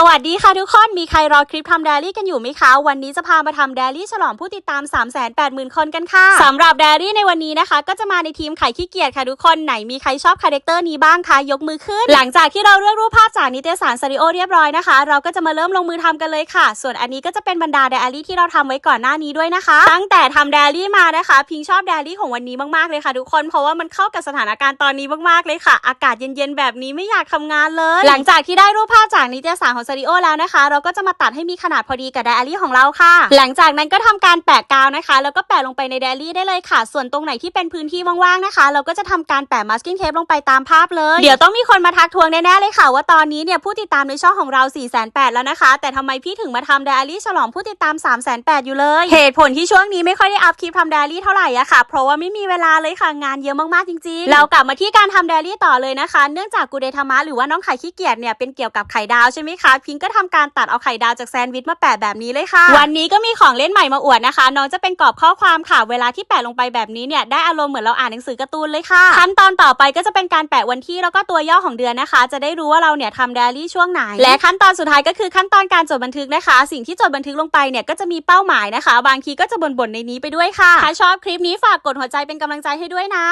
สวัสดีค่ะทุกคน มีใครรอคลิปทำแดรี่กันอยู่ไหมคะ วันนี้จะพามาทำแดรี่ฉลองผู้ติดตาม 3 8 0 0 0 0 คนกันค่ะสำหรับแดรี่ในวันนี้นะคะ ก็จะมาในทีมไข่ขี้เกียจค่ะทุกคนไหนมีใครชอบคาแรคเตอร์นี้บ้างคะยกมือขึ้น หลังจากที่เราเลือกรูปภาพจากนิตยสารซาริโอเรียบร้อยนะคะ เราก็จะมาเริ่มลงมือทำกันเลยค่ะ ส่วนอันนี้ก็จะเป็นบรรดาแดรี่ที่เราทำไว้ก่อนหน้านี้ด้วยนะคะ ตั้งแต่ทำแดรี่มานะคะ พิงชอบแดรี่ของวันนี้มากๆเลยค่ะ ทุกคนเพราะว่ามันเข้ากับสถานการณ์ตอนนี้มากๆเลยค่ะ อากาศเย็นๆแบบนี้ไม่อยากทำงานเลย หลังจากที่ได้รูปภาพจากนิตยสารของซาริโอแล้วนะคะ เราก็จะมาตัดให้มีขนาดพอดีกับไดอารี่ของเราค่ะ หลังจากนั้นก็ทำการแปะกาวนะคะ แล้วก็แปะลงไปในไดอารี่ได้เลยค่ะ ส่วนตรงไหนที่เป็นพื้นที่ว่างๆนะคะ เราก็จะทำการแปะมาสกิ้งเทปลงไปตามภาพเลย เดี๋ยวต้องมีคนมาทักทวงแน่ๆเลยค่ะ ว่าตอนนี้เนี่ยผู้ติดตามในช่องของเรา 4 8 0 0 0แล้วนะคะ แต่ทำไมพี่ถึงมาทำไดอารี่ฉลองผู้ติดตาม 3 8 0 0 0อยู่เลย เหตุผลที่ช่วงนี้ไม่ค่อยได้อัพคลิปทำไดอารี่เท่าไหร่อะค่ะ เพราะว่าไม่มีเวลาเลยค่ะงานเยอะมากๆจริงๆ เรากลับมาที่การทำไดอารี่ต่อเลยนะคะ เนื่องจากกูเดธรรมะหรือว่าน้องไข่ขี้เกียจเนี่ยเป็นเกี่ยวกับไข่ดาวใช่ไหมคะพิงก็ทำการตัดเอาไข่ดาวจากแซนด์วิชมาแปะแบบนี้เลยค่ะ วันนี้ก็มีของเล่นใหม่มาอวดนะคะ น้องจะเป็นกรอบข้อความค่ะ เวลาที่แปะลงไปแบบนี้เนี่ยได้อารมณ์เหมือนเราอ่านหนังสือการ์ตูนเลยค่ะขั้นตอนต่อไปก็จะเป็นการแปะวันที่แล้วก็ตัวย่อของเดือนนะคะ จะได้รู้ว่าเราเนี่ยทำไดอารี่ช่วงไหน และขั้นตอนสุดท้ายก็คือขั้นตอนการจดบันทึกนะคะ สิ่งที่จดบันทึกลงไปเนี่ยก็จะมีเป้าหมายนะคะ บางทีก็จะบ่นๆในนี้ไปด้วยค่ะ ถ้าชอบคลิปนี้ฝากกดหัวใจเป็นกำลังใจให้ด้วยนะ